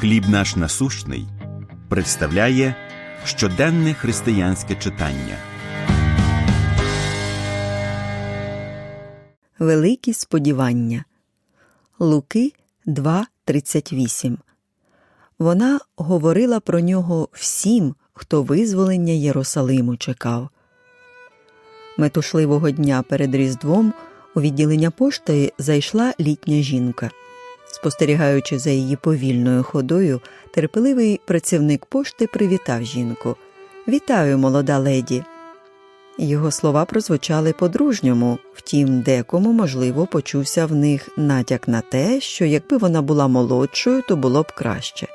Хліб наш насущний представляє щоденне християнське читання. Великі сподівання. Луки 2.38 Вона говорила про нього всім, хто визволення Єрусалиму чекав. Метушливого дня перед Різдвом у відділення пошти зайшла літня жінка. Спостерігаючи за її повільною ходою, терпеливий працівник пошти привітав жінку. Вітаю, молода леді. Його слова прозвучали по-дружньому, втім, декому, можливо, почувся в них натяк на те, що якби вона була молодшою, то було б краще.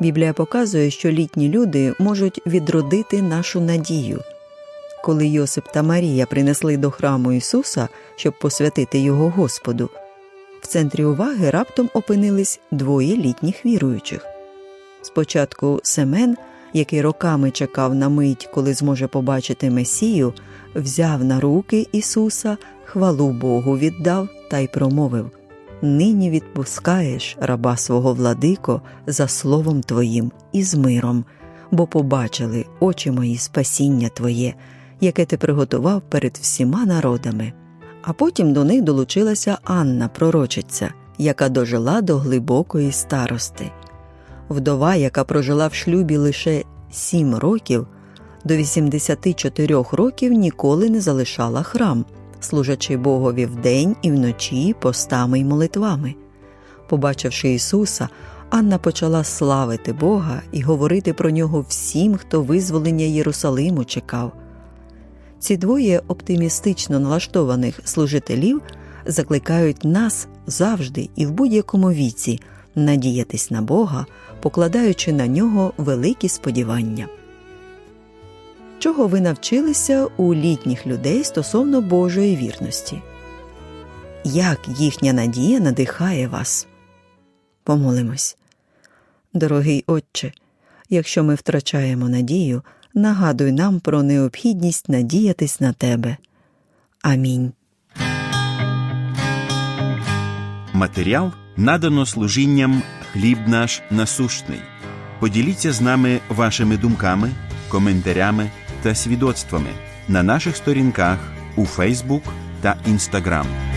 Біблія показує, що літні люди можуть відродити нашу надію. Коли Йосип та Марія принесли до храму Ісуса, щоб посвятити його Господу, в центрі уваги раптом опинились двоє літніх віруючих. Спочатку Семен, який роками чекав на мить, коли зможе побачити Месію, взяв на руки Ісуса, хвалу Богу віддав та й промовив Нині відпускаєш раба свого владико за словом Твоїм і з миром, бо побачили очі мої спасіння Твоє, яке ти приготував перед всіма народами. А потім до них долучилася Анна, пророчиця, яка дожила до глибокої старости. Вдова, яка прожила в шлюбі лише сім років, до 84 років ніколи не залишала храм, служачи Богові вдень і вночі постами й молитвами. Побачивши Ісуса, Анна почала славити Бога і говорити про нього всім, хто визволення Єрусалиму чекав. Ці двоє оптимістично налаштованих служителів закликають нас завжди і в будь-якому віці надіятись на Бога, покладаючи на нього великі сподівання. Чого ви навчилися у літніх людей стосовно Божої вірності? Як їхня надія надихає вас? Помолимось. Дорогий Отче, якщо ми втрачаємо надію, нагадуй нам про необхідність надіятись на тебе. Амінь. Матеріал надано служінням Хліб наш насущний. Поділіться з нами вашими думками, коментарями та свідоцтвами на наших сторінках у Фейсбук та Інстаграм.